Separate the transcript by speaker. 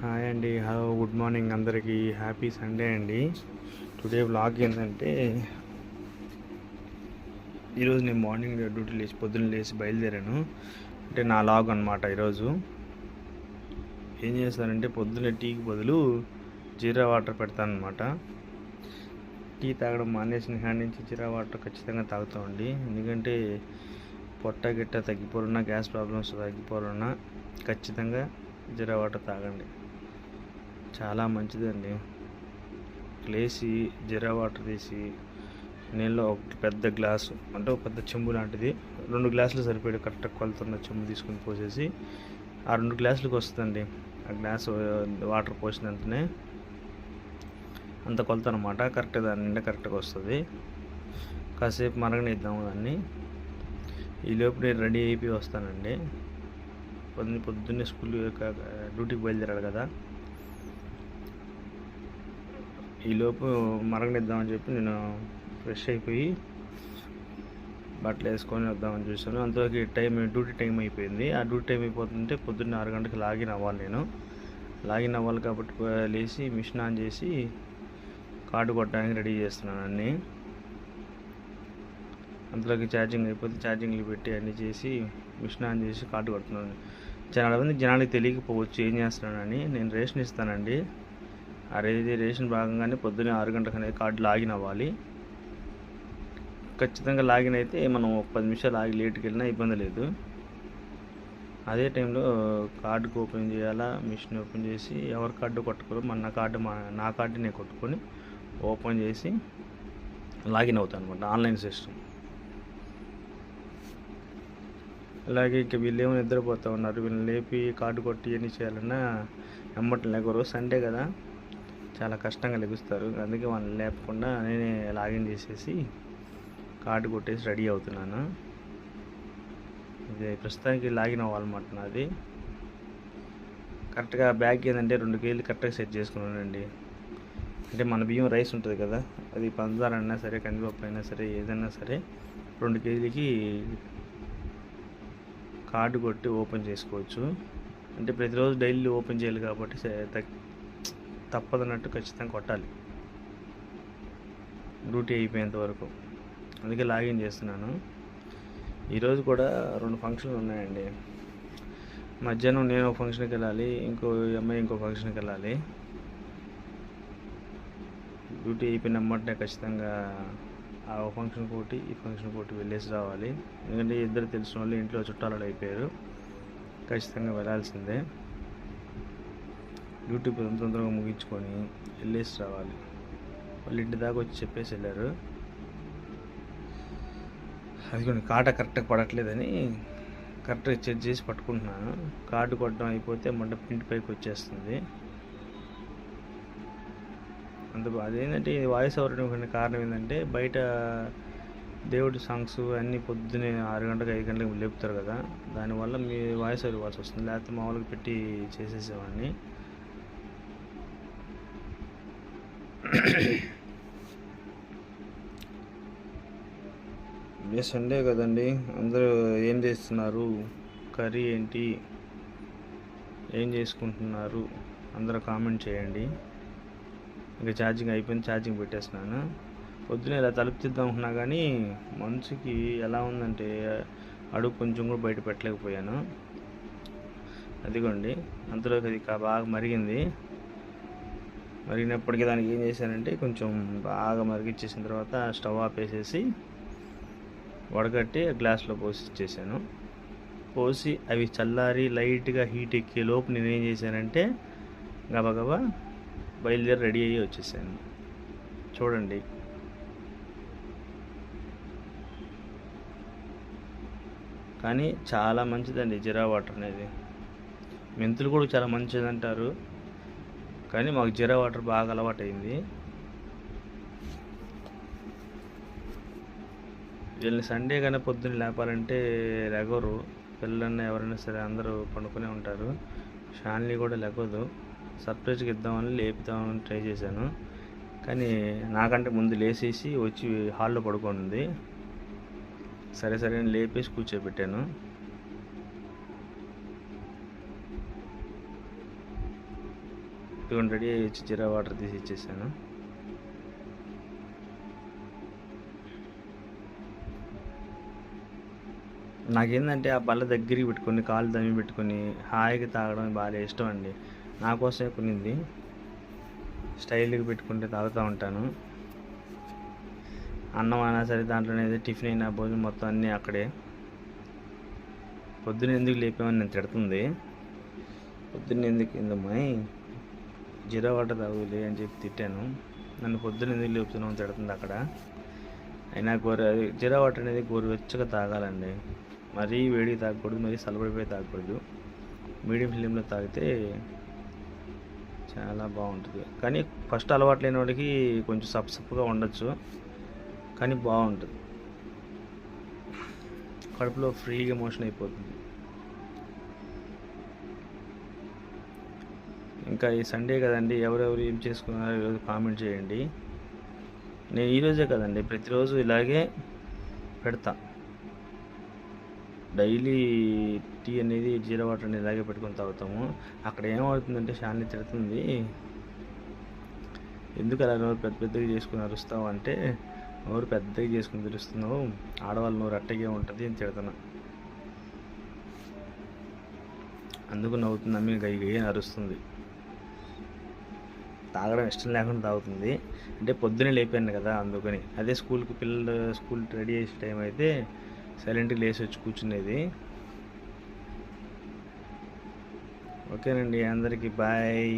Speaker 1: Hi అండి. Hello good morning అందరికీ happy Sunday అండి. టుడే వ్లాగ్ ఏంటంటే ఈరోజు నేను మార్నింగ్ డ్యూటీ లేచి పొద్దున్న లేచి బయలుదేరాను. అంటే నా లాగ్ అనమాట ఈరోజు. ఏం చేస్తానంటే పొద్దున్న టీకి బదులు జీరా వాటర్ పెడతాను అనమాట టీ తాగడం మానేసిన హ్యాండ్ నుంచి జీరా వాటర్ ఖచ్చితంగా తాగుతామండి ఎందుకంటే పొట్ట గిట్ట తగ్గిపోరున్నా గ్యాస్ ప్రాబ్లమ్స్ తగ్గిపోరున్నా ఖచ్చితంగా జీరా వాటర్ తాగండి. చాలా మంచిదండి. లేచి జీరా వాటర్ తీసి నీళ్ళలో ఒక పెద్ద గ్లాసు అంటే ఒక పెద్ద చెంబు లాంటిది రెండు గ్లాసులు సరిపోయాడు కరెక్ట్ కొలుతున్న చెంబు తీసుకుని పోసేసి ఆ రెండు గ్లాసులకు వస్తుందండి. ఆ గ్లాస్ వాటర్ పోసిన వెంటనే అంత కొలత అనమాట కరెక్ట్ దాని నిండా కరెక్ట్గా వస్తుంది. కాసేపు మరగనిద్దాము దాన్ని. ఈ లోపు నేను రెడీ అయిపోయి వస్తానండి. పొద్దున్న పొద్దున్నే స్కూల్ డ్యూటీకి బయలుదేరాడు కదా. ఈలోపు మరగనిద్దామని చెప్పి నేను ఫ్రెష్ అయిపోయి బట్టలు వేసుకొని వద్దామని చూశాను. అంతలోకి టైం డ్యూటీ టైం అయిపోయింది. ఆ డ్యూటీ టైం అయిపోతుంటే పొద్దున్న ఆరు గంటలకు లాగిన్ అవ్వాలి నేను. లాగిన్ అవ్వాలి కాబట్టి లేచి మిషన్ ఆన్ చేసి కార్డు కొట్టడానికి రెడీ చేస్తున్నాను అన్నీ. అంతలోకి ఛార్జింగ్ అయిపోతే ఛార్జింగ్లు పెట్టి అన్నీ చేసి మిషన్ ఆన్ చేసి కార్డు కొడుతున్నాను. చాలా మంది జనాలకు తెలియకపోవచ్చు ఏం చేస్తున్నానని. నేను రేషన్ ఇస్తానండి. ఆ ఇది రేషన్ భాగంగానే పొద్దున్నే ఆరు గంటలకు అనేది కార్డు లాగిన్ అవ్వాలి. ఖచ్చితంగా లాగిన్ అయితే మనం ఒక పది నిమిషాలు ఆగి లేట్కి వెళ్ళినా ఇబ్బంది లేదు. అదే టైంలో కార్డుకు ఓపెన్ చేయాలా మిషన్ ఓపెన్ చేసి ఎవరి కార్డు కొట్టుకోరు మన కార్డు మా నా కార్డు నేను కొట్టుకొని ఓపెన్ చేసి లాగిన్ అవుతాను అనమాట ఆన్లైన్ సిస్టమ్. అలాగే ఇక వీళ్ళు ఏమైనా నిద్రపోతూ ఉన్నారు వీళ్ళని లేపి కార్డు కొట్టి ఎన్ని చేయాలన్నా ఎమ్మటం రోజు సండే కదా. చాలా కష్టంగా లెగుస్తారు అందుకే వాళ్ళని లేపకుండా నేనే లాగిన్ చేసేసి కార్డు కొట్టేసి రెడీ అవుతున్నాను. ఇది ప్రస్తుతానికి లాగిన్ అవ్వాలన్నమాట నాది. కరెక్ట్గా బ్యాగ్ ఏంటంటే రెండు కేజీలు కరెక్ట్గా సెట్ చేసుకున్నానండి. అంటే మన బియ్యం రైస్ ఉంటుంది కదా అది పంచదార అయినా సరే కందిపప్పు అయినా సరే ఏదైనా సరే రెండు కేజీలకి కార్డు కొట్టి ఓపెన్ చేసుకోవచ్చు. అంటే ప్రతిరోజు డైలీ ఓపెన్ చేయాలి కాబట్టి తప్పదన్నట్టు ఖచ్చితంగా కొట్టాలి. డ్యూటీ అయిపోయేంత వరకు. అందుకే లాగిన్ చేస్తున్నాను. ఈరోజు కూడా రెండు ఫంక్షన్లు ఉన్నాయండి. మధ్యాహ్నం నేను ఒక ఫంక్షన్కి వెళ్ళాలి ఇంకో అమ్మాయి ఇంకో ఫంక్షన్కి వెళ్ళాలి. డ్యూటీ అయిపోయిన అమ్మంటే ఖచ్చితంగా ఆ ఫంక్షన్ పోటీ ఈ ఫంక్షన్ పోటీ వెళ్ళేసి రావాలి. ఎందుకంటే ఇద్దరు తెలిసిన వాళ్ళు ఇంట్లో చుట్టాలు అయిపోయారు. ఖచ్చితంగా వెళ్ళాల్సిందే. డ్యూటీ తొందర తొందరగా ముగించుకొని వెళ్ళేసి రావాలి. వాళ్ళు ఇంటి దాకా వచ్చి చెప్పేసి వెళ్ళారు. అది కొన్ని కాట కరెక్ట్గా పడట్లేదని కరెక్ట్గా చెక్ చేసి పట్టుకుంటున్నాను. కార్డు కొట్టడం అయిపోతే మంట ప్రింట్ పైకి వచ్చేస్తుంది. అంత అదేంటంటే ఇది వాయిస్ ఓవర్ కారణం ఏంటంటే బయట దేవుడి సాంగ్స్ అన్నీ పొద్దునే ఆరు గంటలకు ఐదు గంటలకు లేపుతారు కదా. దానివల్ల మీ వాయిస్ ఓవర్ ఇవ్వాల్సి వస్తుంది. లేకపోతే మామూలుగా పెట్టి చేసేసేవాడిని. ఇదే సండే కదండి. అందరూ ఏం చేస్తున్నారు? కర్రీ ఏంటి? ఏం చేసుకుంటున్నారు? అందరూ కామెంట్ చేయండి. ఇంకా ఛార్జింగ్ అయిపోయింది ఛార్జింగ్ పెట్టేస్తున్నాను. పొద్దున ఇలా తలుపు తీద్దాం అనుకున్నా కానీ మనసుకి ఎలా ఉందంటే అడుగు కొంచెం కూడా బయట పెట్టలేకపోయాను. అదిగోండి అంతలోకి అది బాగా మరిగింది. మరిగినప్పటికీ దానికి ఏం చేశానంటే కొంచెం బాగా మరిగిచ్చేసిన తర్వాత స్టవ్ ఆపేసేసి వడగట్టి గ్లాస్లో పోసి ఇచ్చేసాను. పోసి అవి చల్లారి లైట్గా హీట్ ఎక్కే లోపు నేను ఏం చేశానంటే గబగబా బయలుదేరి రెడీ అయ్యి వచ్చేసాను. చూడండి. కానీ చాలా మంచిదండి జీరా వాటర్ అనేది. మెంతులు కూడా చాలా మంచిది అంటారు కానీ మాకు జీరా వాటర్ బాగా అలవాటైంది. వీళ్ళని సండే కానీ పొద్దున్న లేపాలంటే లెగరు. పిల్లలన్నా ఎవరైనా సరే అందరూ పండుకునే ఉంటారు. షాన్లీ కూడా లెగదు. సర్ప్రైజ్కి ఇద్దామని లేపుదామని ట్రై చేశాను. కానీ నాకంటే ముందు లేచేసి వచ్చి హాల్లో పడుకుంది సరే సరే అని లేపేసి కూర్చోబెట్టాను「
Speaker 2: మెంతులు కూడా చాలా మంచిది అంటారు కానీ మాకు జీరా వాటర్ బాగా అలవాటైంది వీళ్ళని సండే కానీ పొద్దున్న లేపాలంటే లెగరు పిల్లలన్నా ఎవరైనా సరే అందరూ పండుకునే ఉంటారు షాన్లీ కూడా లెగదు సర్ప్రైజ్కి ఇద్దామని లేపుదామని ట్రై చేశాను కానీ నాకంటే ముందు లేచేసి వచ్చి హాల్లో పడుకుంది సరే సరే అని లేపేసి కూర్చోబెట్టాను
Speaker 1: ఇదిగోండి రెడీ అయ్యి వచ్చి జీరా వాటర్ తీసి ఇచ్చేసాను. నాకేంటంటే ఆ బల్ల దగ్గరికి పెట్టుకొని కాళ్ళు దమ్మి పెట్టుకొని హాయిగా తాగడం బాగా ఇష్టం అండి. నా కోసమే కొనింది. స్టైల్గా పెట్టుకుంటే తాగుతూ ఉంటాను. అన్నం అయినా సరే దాంట్లోనే టిఫిన్ అయినా భోజనం మొత్తం అన్నీ అక్కడే. పొద్దున్న ఎందుకు లేపామని నేను తిడుతుంది? పొద్దున్న ఎందుకు ఏందమ్మాయి? జీరా వాటర్ తాగులే అని చెప్పి తిట్టాను. నన్ను పొద్దున ఎందుకు లేపుతున్నావు తిడుతుంది అక్కడ. అయినా గోరు జీరా వాటర్ అనేది గోరువెచ్చగా తాగాలండి. మరీ వేడి తాగకూడదు మరీ సలబడిపోయి తాగకూడదు. మీడియం ఫ్లేమ్లో తాగితే చాలా బాగుంటుంది. కానీ ఫస్ట్ అలవాటు లేని వాడికి కొంచెం సప్సప్గా ఉండొచ్చు. కానీ బాగుంటుంది. కడుపులో ఫ్రీగా మోషన్ అయిపోతుంది. ఇంకా ఈ సండే కదండి ఎవరెవరు ఏం చేసుకున్నారో ఈరోజు కామెంట్ చేయండి. నేను ఈరోజే కదండి ప్రతిరోజు ఇలాగే పెడతా. డైలీ టీ అనేది జీరా వాటర్ అనేది ఇలాగే పెట్టుకొని తాగుతాము. అక్కడ ఏమవుతుందంటే శాలిని తిడుతుంది. ఎందుకు అలా నోరు పెద్ద పెద్దగా చేసుకుని అరుస్తావు అంటే నోరు పెద్దగా చేసుకుని తెలుస్తున్నావు. ఆడవాళ్ళ నోరు అట్టగే ఉంటుంది అని తిడుతున్నా. అందుకు నవ్వుతుంది అమ్మి గై గయ్య అని అరుస్తుంది. తాగడం ఇష్టం లేకుండా తాగుతుంది. అంటే పొద్దునే లేపాను కదా అందుకని. అదే స్కూల్కి పిల్లలు స్కూల్ రెడీ చేసే టైం అయితే సైలెంట్గా లేచి వచ్చి కూర్చునేది. ఓకేనండి అందరికీ బాయ్.